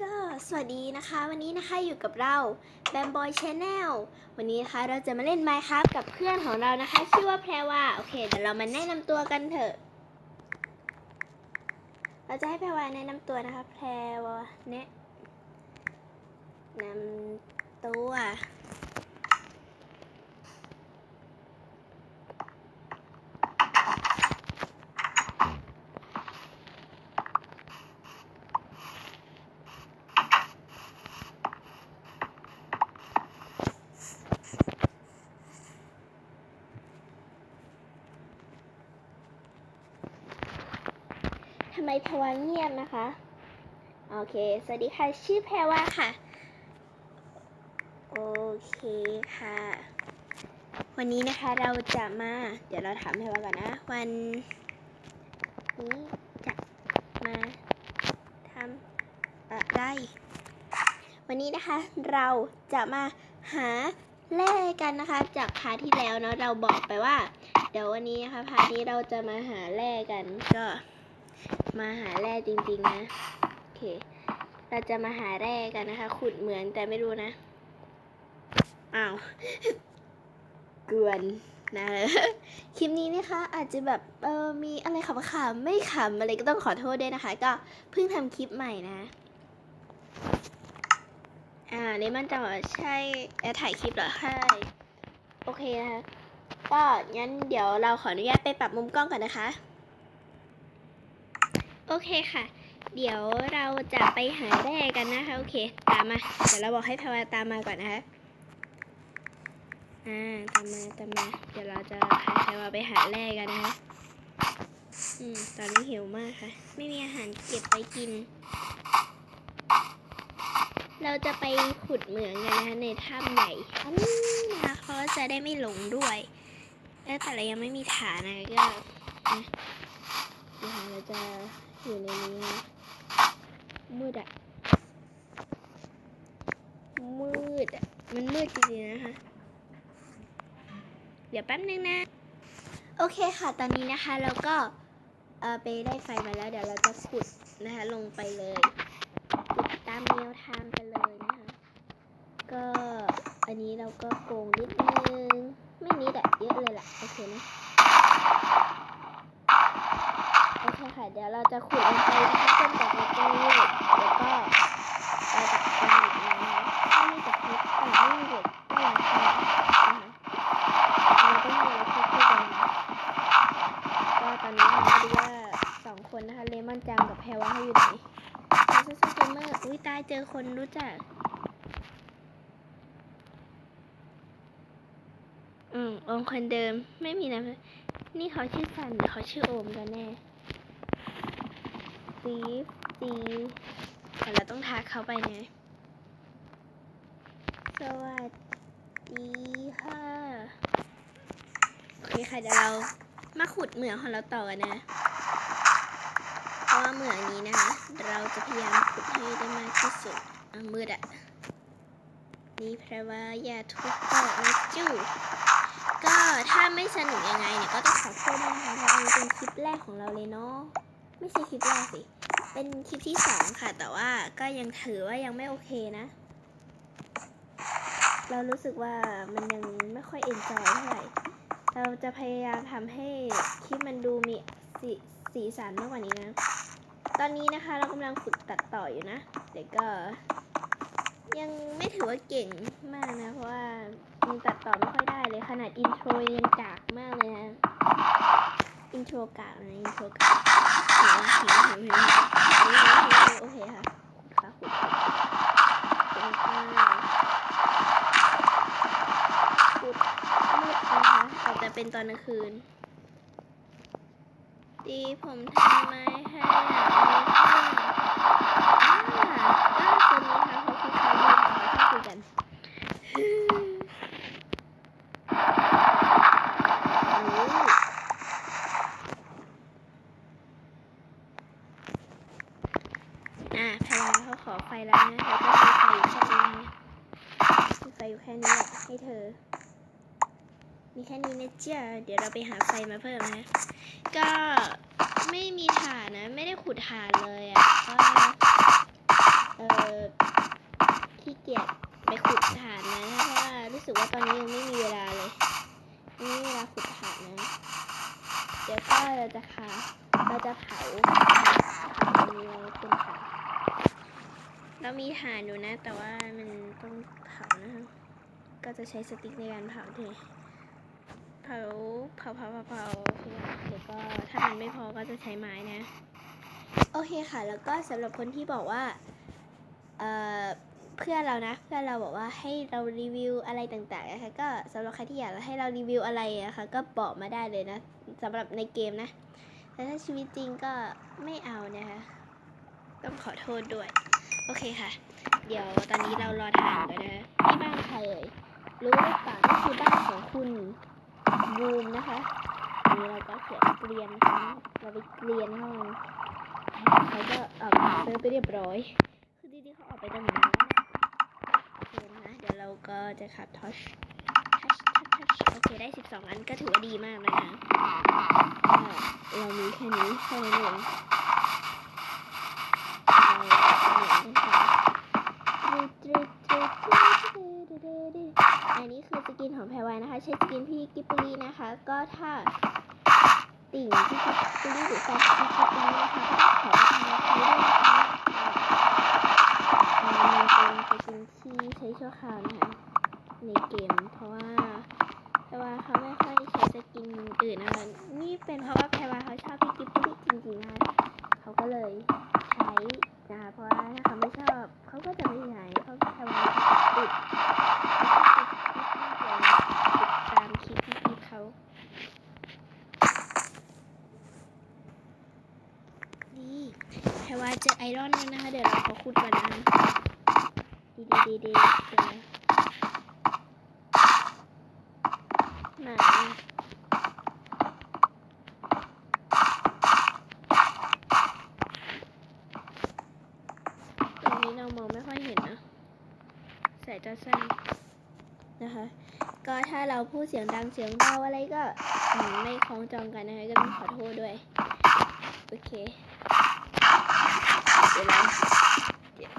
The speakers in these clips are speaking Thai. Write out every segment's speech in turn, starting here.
ก็สวัสดีนะคะ วันนี้นะคะอยู่กับเรา Bam Boy Channel วันนี้นะคะเราจะมาเล่น Minecraft กับเพื่อนของเรานะคะ ชื่อว่าแพรว่าโอเคเดี๋ยวเรามาแนะนำตัวกันเถอะ เราจะให้แพรว่าแนะนำตัวนะคะ แพรว่าแนะนำตัว แพรวาเงียบนะคะ โอเค สวัสดีค่ะ ชื่อแพรวาค่ะ โอเคค่ะ วันนี้นะคะเราจะมา เดี๋ยวเราถามแพรวาก่อนนะ วันนี้จะมาทำอะไร วันนี้นะคะเราจะมาหาแร่กันนะคะ จากพาที่แล้วเนาะเราบอกไปว่า เดี๋ยววันนี้นะคะพาทนี้เราจะมาหาแร่กันก็ มาหาแร่จริงๆนะโอเค เราจะมาหาแร่กันนะคะ ขุดเหมืองแต่ไม่รู้นะอ้าวกวนนะคลิปนี้นะคะอาจจะแบบเออมีอะไรขำๆไม่ขำอะไรก็ต้องขอโทษด้วยนะคะ ก็เพิ่งทำคลิปใหม่นะ อ่าเลมันจะใช่แอร์ถ่ายคลิปเหรอใช่โอเคนะคะก็งั้นเดี๋ยวเราขออนุญาตไปปรับมุมกล้องก่อนนะคะ โอเคค่ะ เดี๋ยวเราจะไปหาแร่กันนะคะ โอเค ตามมา เดี๋ยวเราบอกให้พาวาตามมาก่อนนะคะ อ่า ตามมา ตามมา เดี๋ยวเราจะพาพาวาไปหาแร่กันนะคะ อืม ตอนนี้หิวมากค่ะ ไม่มีอาหารเก็บไปกิน เราจะไปขุดเหมืองกันนะคะในถ้ำใหญ่อันนี้นะคะเขาจะได้ไม่หลงด้วยแต่เรายังไม่มีฐานนะก็นะเดี๋ยวเราจะ อยู่ในนี้นะมืดอะมืดอะมันมืดจริงๆนะคะ เดี๋ยวแป๊บนึงนะ โอเคค่ะ ตอนนี้นะคะเราก็เออไปได้ไฟมาแล้ว เดี๋ยวเราจะขุดนะคะ ลงไปเลยขุดตามแนวทางกันเลยนะคะ ก็อันนี้เราก็โกงนิดนึง ไม่นิดอะเยอะเลยล่ะ โอเคนะ โอเคค่ะเดี๋ยวเราจะขุดลงไปนะคะจนกว่าจะเจอแล้วก็เราจะทำอีกนะคะถ้าไม่จะพบแต่ไม่มีเด็กก็ยังทำนะคะเราต้องมีอะไรพูดคุยกันนะก็ตอนนี้เราไม่รู้ว่าสองคนนะคะเลมอนจังกับแพรว่าเขาอยู่ไหนซูซูเกมเมอร์อุ้ยตายเจอคนรู้จักอืมอมคนเดิมไม่มีนะนี่เขาชื่อสันหรือเขาชื่อโอมกันแน่ ซีฟซีแต่เราต้องทักเขาไปนะสวัสดีค่ะโอเคค่ะเดี๋ยวเรามาขุดเหมืองของเราต่อกันนะ เพราะว่าเหมืองนี้นะคะ เราจะพยายามขุดให้ได้มากที่สุดอะมืดอะนี่แปลว่าอย่าทุบออกนะจู้ก็ถ้าไม่สนุกยังไงเนี่ยก็ต้องขอโทษด้วยนะคะเพราะอันนี้เป็นคลิปแรกของเราเลยเนาะไม่ใช่คลิปแรกสิ เป็นคลิปที่สองค่ะ แต่ว่าก็ยังถือว่ายังไม่โอเคนะ เรารู้สึกว่ามันยังไม่ค่อยเอ็นจอยเท่าไหร่ เราจะพยายามทำให้คลิปมันดูมีสีสีสันมากกว่านี้นะ ตอนนี้นะคะเรากำลังฝึกตัดต่ออยู่นะเด็กก็ ยังไม่ถือว่าเก่งมากนะ เพราะว่ายังตัดต่อไม่ค่อยได้เลยขนาดอินโทรยังกากมากเลยนะ อินโทรกากนะอินโทรกากเห็ เห็นไหมเห็นไหมเห็นไหมโอเคค่ะค่ะขุดขุดขุดค่ะขุดมืดนะคะอาจจะเป็นตอนกลางคืน ดีผมทำไมให้อยากมีเพื่อนอ่าก็คนนี้ค่ะเขาคือเขาดีเขาคุยกัน โอ้อะพลังเขาขอไฟแล้ว นะแล้วก็มีไฟอยู่แค่นี้มีไฟอยู่แค่นี้แหละให้เธอ มีแค่นี้นะเจ๊ะเดี๋ยวเราไปหาไฟมาเพิ่มนะ ก็ไม่มีฐานนะ ไม่ได้ขุดฐานเลยอะ่ะก็เออขี้เกียจไปขุดฐานนะเพราะว่ารู้สึกว่าตอนนี้ยังไม่มีเวลาเลยไม่มีเวลาขุดฐานนะ เดี๋ยวก็เราจะค่ะเราจะเผาตรงนี้ไว้เป็นฐาน เรามีฐานอยู่นะ แต่ว่ามันต้องเผานะคะก็จะใช้สติ๊กในการเผาทีเผาเผาเผาเผาเผาเคเดี๋ยวก็ถ้ามันไม่พอก็จะใช้ไม้นะ โอเคค่ะ แล้วก็สำหรับคนที่บอกว่าเอ่อเพื่อนเรานะเพื่อนเราบอกว่าให้เรารีวิวอะไรต่างๆนะคะก็สำหรับใครที่อยากให้เรารีวิวอะไรนะคะก็บอกมาได้เลยนะสำหรับในเกมนะแต่ถ้าชีวิตจริงก็ไม่เอานะคะต้องขอโทษด้วย โอเคค่ะ เดี๋ยวตอนนี้เรารอทานกันนะที่บ้านใครเอ่ยรู้หรือเปล่านี่คือบ้านของคุณบูมนะคะนนี้เราก็เขียนเรียนเราไปเรียนห้องเขาก็ออกเซิร์ฟไปเรียบร้อย คือดีๆเขาออกไปตั้งนานแล้วนะเคนะเดี๋ยวเราก็จะขับทอชทัชทัชทัชโอเคได้ 12 อันก็ถือว่าดีมากนะคะเรามีแค่นี้แค่นั้เองเราเหมือนกันค่ะ อันนี้คือส กินของแพรวานะคะ ใช้สกินพี่กิบบุรีนะคะ ก็ถ้าติ่งพี่กิบบุรีหรือแฟนพี่กิบบุรีนะคะก็ขอทำนะคะด้วยนะคะมันเป็นสกินที่ใช้ชั่วคราวนะคะในเกม เพราะว่าแพรวาเขาไม่ค่อยใช้สกินอื่นนะคะ นี่เป็นเพราะว่าแพรวาเขาชอบพี่กิบบุรีจริงๆนะคะเขาก็เลยใช้นะคะเพราะว่าถ้าเขาไม่ชอบเขาก็จะไม่ใช้เพราะแพรวาติดติดตามคลิานี่แพรว่าเจอไอรอนแล้วนะคะ เดี๋ยวเราขอขุดก่อนนะดีดีดีดีเดี๋ยวนะไหนตรงนี้เรามองไม่ค่อยเห็นนะ ใสายตาสั้นนะคะ ก็ถ้าเราพูดเสียงดังเสียงเบาอะไรก็อืมไม่คล้องจองกันนะคะก็ต้องขอโทษด้วย โอเค เดี๋ยวเรา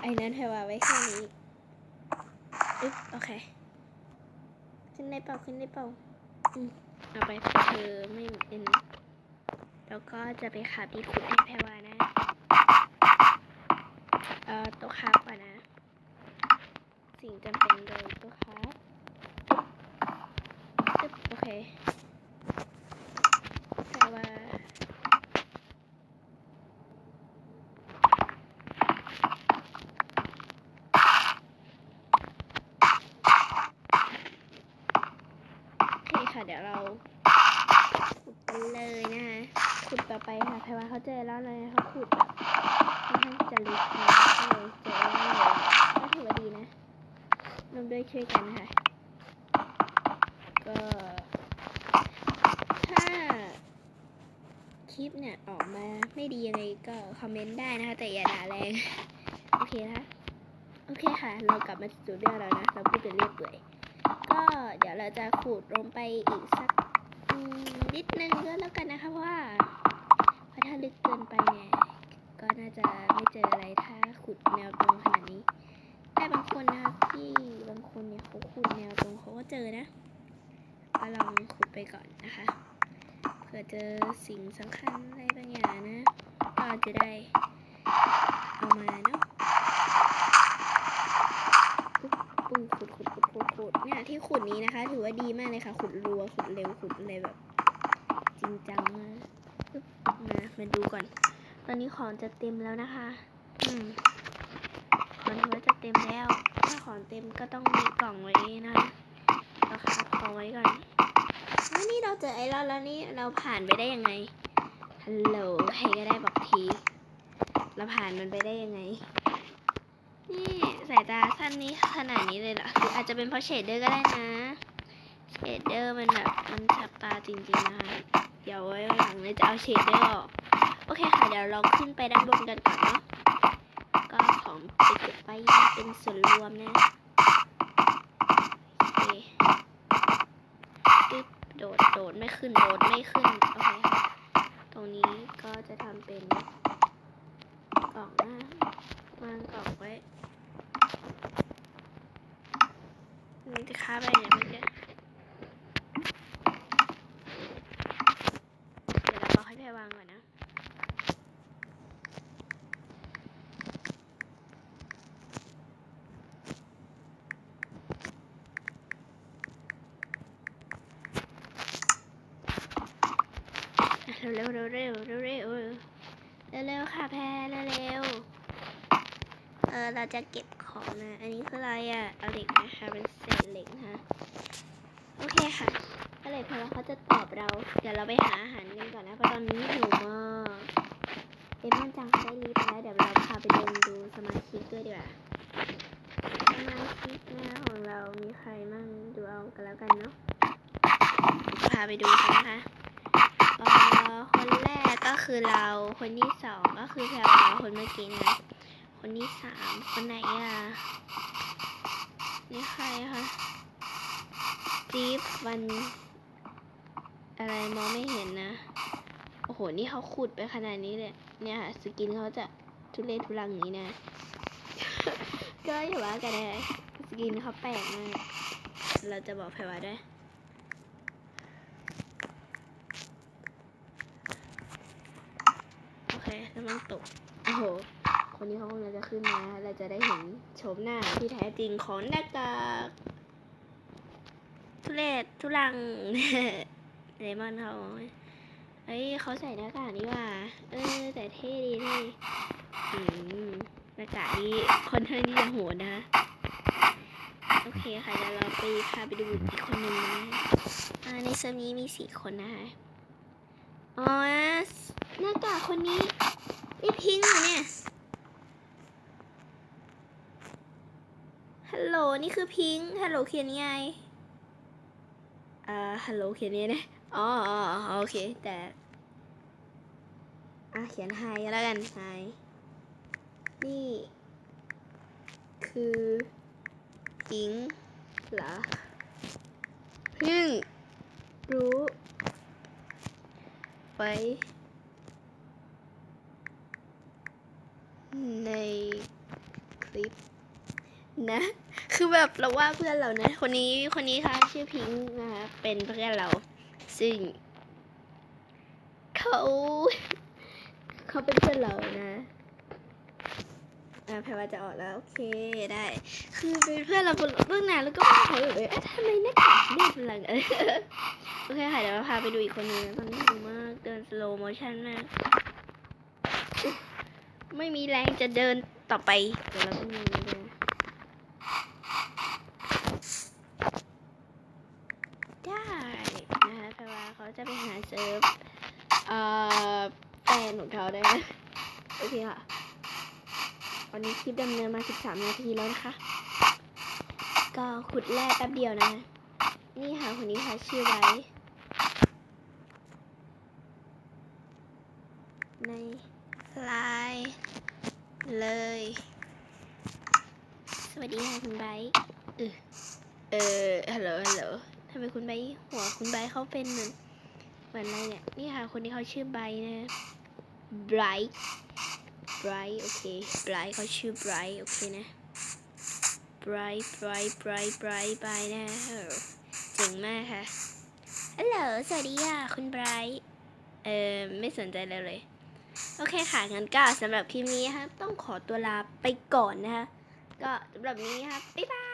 ไอ้นั้นให้วางไว้แค่นี้อึ๊บโอเค ขึ้นได้เปล่าขึ้นได้เปล่าอืมเอาไปเธอไม่เป็นแล้วก็จะไปขาบที่ขุดให้แพรวานะ เอ่อตัวคาบก่อนนะ สิ่งจำเป็นเลยตัวคาบตึ๊บโอ เคแต่ว่าโอเคค่ะเดี๋ยวเราขุดกันเลยนะคะขุดต่อไปค่ะแพว่าเขาเจอแล้วเลยเขาขุดแบบค่อนข้างจะลึกนะก็เลยเจอแล้วเลยก็ถือว่าดีนะร่วมด้วยช่วยกันค่ะ ก็ คลิปเนี่ยออกมาไม่ดียังไงก็คอมเมนต์ได้นะคะ แต่อย่าด่าแรง โอเคนะโอเคค่ะ เรากลับมาสู่เรื่องเรานะ เราพูดเป็นเรียบเปื่อยก็เดี๋ยวเราจะขูดลงไปอีกสักนิดนึงก็แล้วกันนะคะเพราะว่าเพราะถ้าลึกเกินไปเนี่ยก็น่าจะไม่เจออะไรถ้าขุดแนวตรงขนาดนี้ แต่บางคนนะคะที่บางคนเนี่ยเขาขุดแนวตรงเขาก็เจอนะก็ลองขุดไปก่อนนะคะ ผื่อเจอสิ่งสำคัญอะไรบางอย่างนะก็จะได้เอามาเนาะปุ๊บปุ้งขุดขุดขุดขุดขุดเนี่ยที่ขุดนี้นะคะ ถือว่าดีมากเลยค่ะ ขุดรัวขุดเร็วขุดอะไรแบบ จริงจังมากปุ๊บมามาดูก่อน ตอนนี้ของจะเต็มแล้วนะคะ อืมของถือว่าจะเต็มแล้ว ถ้าของเต็มก็ต้องมีกล่องไว้นะคะเราคัดของไว้ก่อน นนี้เราเจอไอรอนแล้วนี่เราผ่านไปได้ยังไง ฮัลโหลใครก็ได้บอกที เราผ่านมันไปได้ยังไง นี่สายตาสั้นนี้ขนาดนี้เลยเหรอออาจจะเป็นเพราะเชดเดอร์ก็ได้นะเชดเดอร์มันแบบมันฉับตาจริงๆนะคะเดี๋ยวไว้หลังเราจะเอาเชดเดอร์ออก โอเคค่ะ เดี๋ยวเราขึ้นไปด้านบนกันก่อนเนาะ ก็ของไปเก็บไปเป็นส่วนรวมนะ โดดไม่ขึ้น โดดไม่ขึ้น โอเคค่ะ ตรงนี้ก็จะทำเป็นกล่องนะวางกล่องไว้ นี่จะค้าไปเนี่ยเมื่อกี้เดี๋ยวเราบอกให้แพรวางก่อนนะ เร็ วเร็วเร็วเร็วเร็วเร็วเร็วค่ะแพรเร็วเออเราจะเก็บของนะ อันนี้คืออะไรอะ เอาเหล็กนะคะเป็นเศษเหล็กนะคะโอเคค่ะก็เลยพอเราเขาจะตอบเรา เดี๋ยวเราไปหาอาหารกันก่อนนะ เพราะตอนนี้หิวมากเอ็มมันจังได้รีบแล้ว เดี๋ยวเราพาไปเดินดูสมาชิกด้วยดีกว่าสมาชิกเนี่ของเรามีใครมั่งดูเอากันแล้วกันเนาะ พาไปดูกันนะคะ คนแรกก็คือเรา คนที่สองก็คือแพรวาคนเมื่อกี้นะ คนที่สามคนไหนอะ นี่ใครคะสตีฟวัน อะไรมองไม่เห็นนะ โอ้โห นี่เขาขุดไปขนาดนี้เลยเนี่ยค่ะ สกินเขาจะทุเรศทุรังอย่างนี้นะ ก็อย่าว่ากันเลยสกินเขาแปลกมาก เราจะบอกแพรวาด้วย โอเคน้ำมันตก โอ้โห คนนี้เขากำลังจะขึ้นมา เราจะได้เห็นโฉมหน้าที่แท้จริงของหน้ากากทุเรศทุลังเลมอนเขาเอ้ยเขาใส่หน้ากากนี่ว่า เออ แต่เท่ดีเท่หน้ากากนี้คนเท่านี้จะโหดนะ โอเคค่ะเดี๋ยวเราไปพาไปดูอีกคนหนึ่งนะในเซิร์ฟนี้มีสี่คนนะคะ อ๋อ หน้ากากคนนี้ นี่พิงค์เหรอเนี่ย ฮัลโหลนี่คือพิงค์ ฮัลโหลเขียนยังไง อ่า ฮัลโหลเขียนยังไงนะอ๋ออ๋ออ๋อโอเค แต่ อะ เขียนไฮแล้วกันไฮนี่ คือพิงค์เหรอเพิ่งรู้ไว ในคลิปนะ คือแบบเราว่าเพื่อนเรานะ คนนี้คนนี้ค่ะชื่อพิงค์นะคะ เป็นเพื่อนเรา ซึ่ง เขาเขาเป็นเพื่อนเรานะแพรว่าจะออกแล้ว โอเคได้ คือเป็นเพื่อนเราเบื้องหน้าแล้วก็ไม่เคยแบบเอ๊ะทำไมหน้ากากเรียบพลังเออโอเคค่ะเดี๋ยวเราพาไปดูอีกคนนึงนะตอนนี้หิวมาก เดินสโลโมชั่นมาก ไม่มีแรงจะเดินต่อไปเดี๋ยวเราต้องมีเดินได้นะคะแต่ว่าเขาจะไปหาเซิร์ฟเอ่อแฟนของเขาได้ไหมโอเคค่ะวันนี้คลิปดำเนินมา 13 นาทีแล้วนะคะ ก็ขุดแร่แป๊บเดียวนะนี่ค่ะคนนี้ค่ะชื่อไว้ใน ไลน์เลย สวัสดีค่ะคุณไบร์ทเออเออฮัลโหลฮัลโหลทำไมคุณไบร์ทหัวคุณไบร์ทเขาเป็นเหมือนเหมือนอะไรเนี่ย นี่ค่ะ คนนี้เขาชื่อไบร์ทนะไบรท์ไบรท์โอเคไบรท์เขาชื่อไบรท์โอเคนะไบรท์ไบรท์ไบรท์ไบรท์ไบนะเออเจ๋งมากค่ะฮัลโหลสวัสดีค่ะ คุณไบรท์เออไม่สนใจเลยเลย โอเคค่ะงั้นก็สำหรับคลิปนี้ครับ ต้องขอตัวลาไปก่อนนะคะก็สำหรับนี้ครับบ๊ายบาย